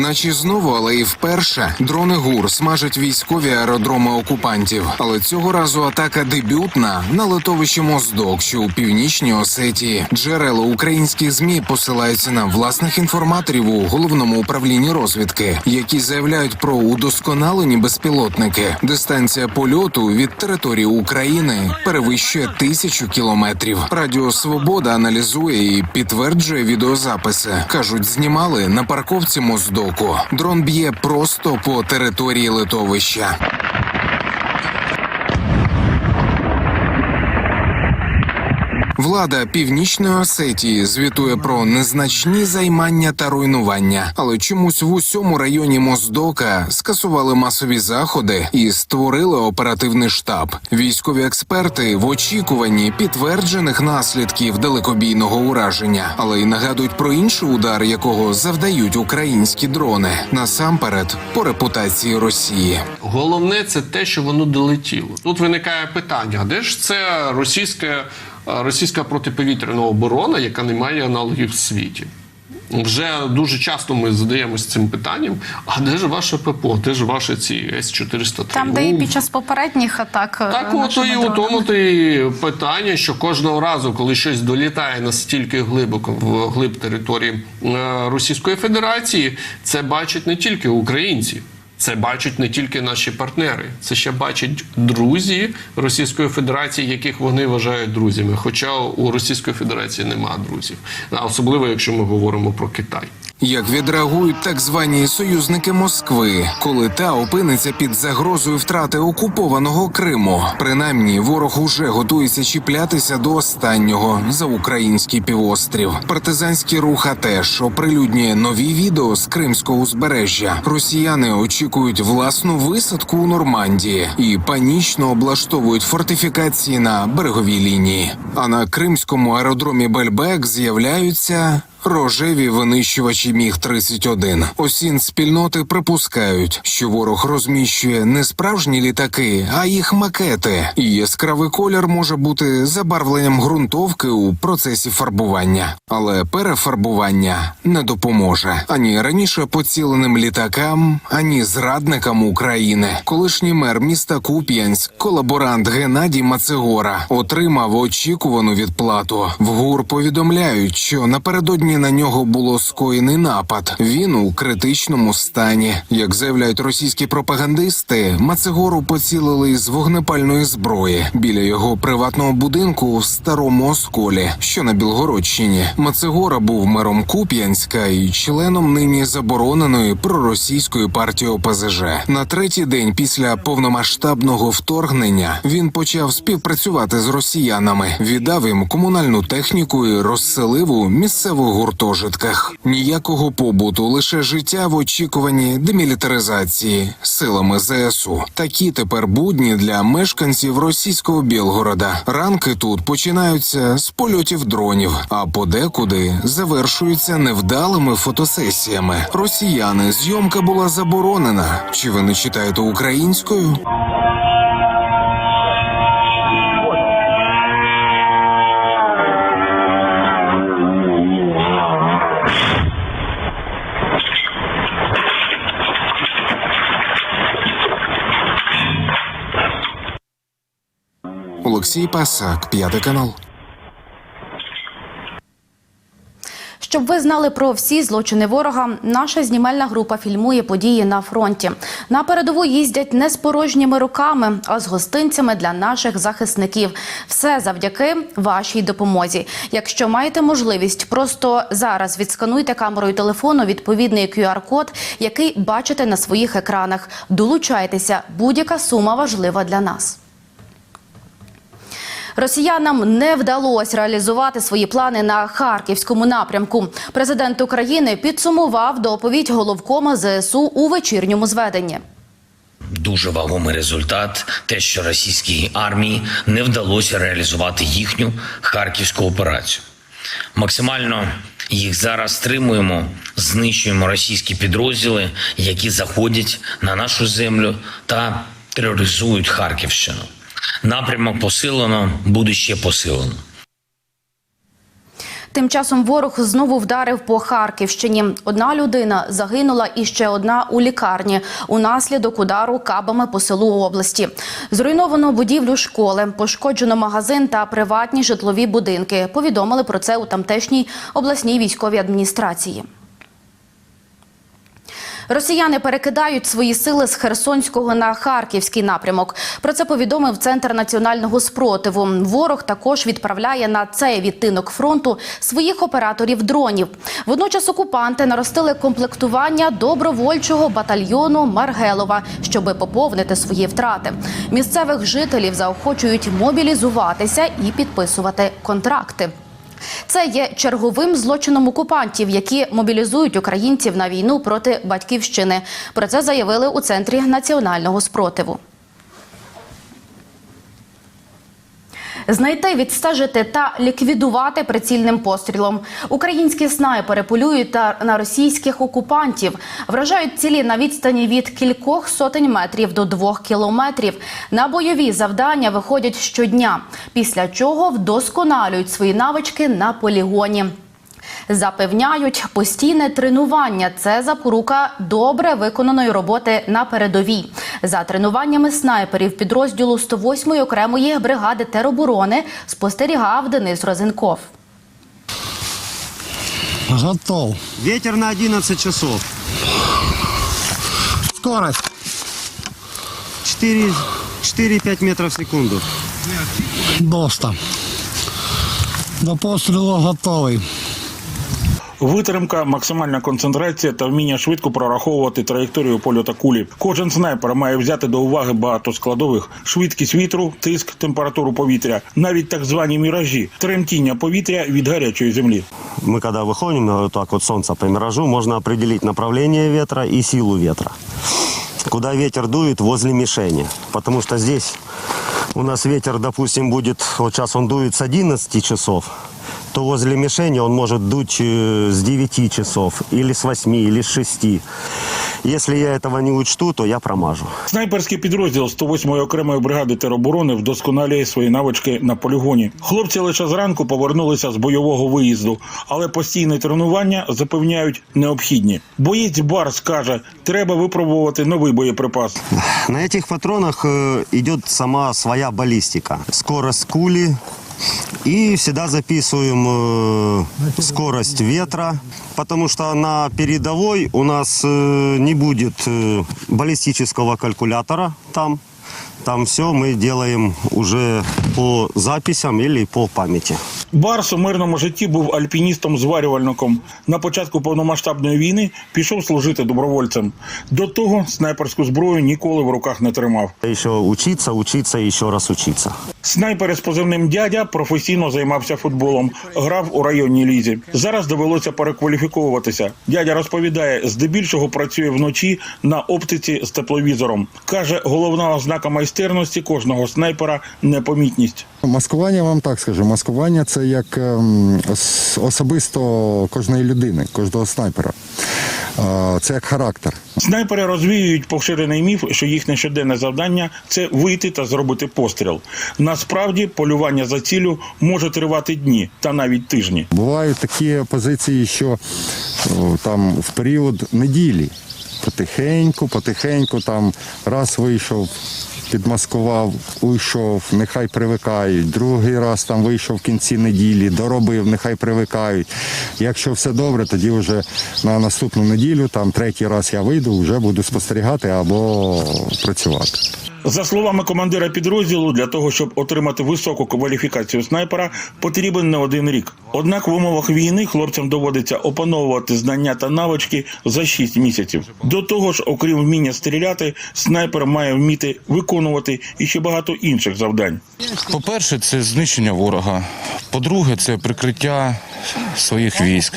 Наче знову, але і вперше дрони ГУР смажать військові аеродроми окупантів. Але цього разу атака дебютна на литовище Моздок, що у північній Осетії. Джерела українських змі посилаються на власних інформаторів у головному управлінні розвідки, які заявляють про удосконалені безпілотники. Дистанція польоту від території України перевищує тисячу кілометрів. Радіо Свобода аналізує і підтверджує відеозаписи. кажуть, знімали на парковці Моздоку. Дрон б'є просто по території литовища. Влада північної Осетії звітує про незначні займання та руйнування, але чомусь в усьому районі Моздока скасували масові заходи і створили оперативний штаб. Військові експерти в очікуванні підтверджених наслідків далекобійного ураження, але й нагадують про інший удар, якого завдають українські дрони насамперед по репутації Росії. Головне це те, що воно долетіло. Тут виникає питання: де ж це російська, е, російська протиповітряна оборона, яка не має аналогів в світі? Вже дуже часто ми задаємось цим питанням: а де ж ваше ППО, де ж ваші ці С-403? Там, де і під час попередніх атак. е, так, от і у тому то і питання, що кожного разу, коли щось долітає настільки глибоко в глиб території е, Російської Федерації, це бачать не тільки українці. Це бачать не тільки наші партнери, це ще бачать друзі Російської Федерації, яких вони вважають друзями. Хоча у Російської Федерації немає друзів, особливо якщо ми говоримо про Китай. Як відреагують так звані союзники Москви, коли та опиниться під загрозою втрати окупованого Криму? Принаймні, ворог уже готується чіплятися до останнього за український півострів. Партизанський рух теж оприлюднює нові відео з кримського узбережжя. Росіяни очікують власну висадку у Нормандії і панічно облаштовують фортифікації на береговій лінії. А на кримському аеродромі Бельбек з'являються. Рожеві винищувачі міг 31 Осін спільноти припускають, що ворог розміщує не справжні літаки, а їх макети. І яскравий колір може бути забарвленням ґрунтовки у процесі фарбування, але перефарбування не допоможе ані раніше поціленим літакам, ані зрадникам України. Колишній мер міста Куп'янськ, колаборант Геннадій Мацегора, отримав очікувану відплату. В ГУР повідомляють, що напередодні на нього було скоєний напад. Він у критичному стані. Як заявляють російські пропагандисти, Мацегору поцілили з вогнепальної зброї біля його приватного будинку в старому осколі, що на Білгородщині. Мацегора був мером Куп'янська і членом нині забороненої проросійської партії ОПЗЖ. На третій день після повномасштабного вторгнення він почав співпрацювати з росіянами, віддав їм комунальну техніку і розселив у місцевих гуртожитках. Ніякого побуту, лише життя в очікуванні демілітаризації силами ЗСУ. Такі тепер будні для мешканців російського Білгорода. Ранки тут починаються з польотів дронів, а подекуди завершуються невдалими фотосесіями. Росіяни зйомка була заборонена. Чи ви не читаєте українською? Олексій Пасак, п'ятий канал. Щоб ви знали про всі злочини ворога, наша знімальна група фільмує події на фронті. На передову їздять не з порожніми руками, а з гостинцями для наших захисників. Все завдяки вашій допомозі. Якщо маєте можливість, просто зараз відскануйте камерою телефону відповідний QR-код, який бачите на своїх екранах. Долучайтеся, будь-яка сума важлива для нас. Росіянам не вдалося реалізувати свої плани на харківському напрямку. Президент України підсумував доповідь головкома ЗСУ у вечірньому зведенні. Дуже вагомий результат те, що російській армії не вдалося реалізувати їхню харківську операцію. Максимально їх зараз стримуємо, знищуємо російські підрозділи, які заходять на нашу землю та тероризують Харківщину. Напрямок посилено, буде ще посилено. Тим часом ворог знову вдарив по Харківщині. Одна людина загинула і ще одна у лікарні унаслідок удару кабами по селу області. Зруйновано будівлю школи, пошкоджено магазин та приватні житлові будинки. Повідомили про це у тамтешній обласній військовій адміністрації. Росіяни перекидають свої сили з Херсонського на Харківський напрямок. Про це повідомив Центр національного спротиву. Ворог також відправляє на цей відтинок фронту своїх операторів дронів. Водночас окупанти наростили комплектування добровольчого батальйону Маргелова, щоби поповнити свої втрати. Місцевих жителів заохочують мобілізуватися і підписувати контракти. Це є черговим злочином окупантів, які мобілізують українців на війну проти батьківщини. Про це заявили у центрі національного спротиву. Знайти, відстежити та ліквідувати прицільним пострілом. Українські снайпери полюють та на російських окупантів, вражають цілі на відстані від кількох сотень метрів до двох кілометрів. На бойові завдання виходять щодня, після чого вдосконалюють свої навички на полігоні. Запевняють, постійне тренування це запорука добре виконаної роботи на передовій. За тренуваннями снайперів підрозділу 108-ї окремої бригади тероборони спостерігав Денис Розенков. Готов. Ветер на 11 часов. Скорость. 4 4-5 метров в секунду. Доста. До пострілу готовий. Витримка, максимальна концентрація та вміння швидко прораховувати траєкторію польоту кулі. Кожен снайпер має взяти до уваги багато складових: швидкість вітру, тиск, температуру повітря, навіть так звані міражі, тремтіння повітря від гарячої землі. Выходим на вот так вот солнце по миражу, можно определить направление ветра и силу ветра. Куда ветер дует возле мишени. Потому что здесь у нас ветер, допустим, будет, вот сейчас он дует с 11 часов, то возле мишени он может дуть э, с 9 часов, или с 8, или с 6. Если я этого не учту, то я промажу. Снайперський підрозділ 108-ї окремої бригади тероборони вдосконалює свої навички на полігоні. Хлопці лише зранку повернулися з бойового виїзду, але постійне тренування запевняють необхідні. Боєць Барс каже, треба випробувати новий боєприпас. На этих патронах э, идет сама своя баллистика. Скорость кули. И всегда записываем э, скорость ветра, потому что на передовой у нас э, не будет э, баллистического калькулятора там. Там все мы делаем уже по записям или по памяти. Барс у мирному житті був альпіністом-зварювальником. На початку повномасштабної війни пішов служити добровольцем. До того снайперську зброю ніколи в руках не тримав. Еще учиться, учиться и еще раз учиться. Снайпер із позивним дядя професійно займався футболом, грав у районній лізі. Зараз довелося перекваліфіковуватися. Дядя розповідає, здебільшого працює вночі на оптиці з тепловізором. каже, головна ознака майстерності кожного снайпера непомітність. Маскування вам так скажу. Маскування це як ем, особисто кожної людини, кожного снайпера. Це як характер. Снайпери розвіюють поширений міф, що їхнє щоденне завдання це вийти та зробити постріл. Насправді полювання за цілю може тривати дні та навіть тижні. Бувають такі позиції, що там в період неділі потихеньку, потихеньку там раз вийшов. Підмаскував, уйшов, нехай привикають. Другий раз там вийшов в кінці неділі, доробив, нехай привикають. Якщо все добре, тоді вже на наступну неділю, там третій раз я вийду, вже буду спостерігати або працювати. За словами командира підрозділу, для того, щоб отримати високу кваліфікацію снайпера, потрібен не один рік. Однак в умовах війни хлопцям доводиться опановувати знання та навички за 6 місяців. До того ж, окрім вміння стріляти, снайпер має вміти виконувати і ще багато інших завдань. По-перше, це знищення ворога. По-друге, це прикриття своїх військ,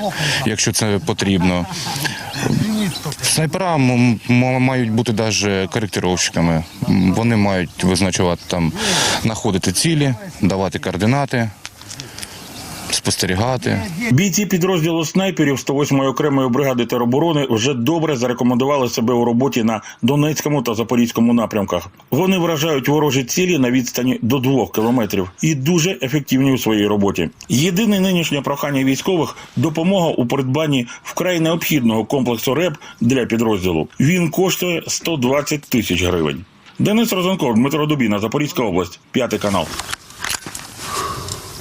якщо це потрібно. Снайпера мають бути навіть коректировщиками. Вони мають визначувати там, знаходити цілі, давати координати, спостерігати. Бійці підрозділу снайперів 108-ї окремої бригади тероборони вже добре зарекомендували себе у роботі на Донецькому та Запорізькому напрямках. Вони вражають ворожі цілі на відстані до двох кілометрів і дуже ефективні у своїй роботі. Єдине нинішнє прохання військових допомога у придбанні вкрай необхідного комплексу РЕБ для підрозділу. Він коштує 120 тисяч гривень. Денис Розенков, Дмитро Дубіна, Запорізька область, п'ятий канал.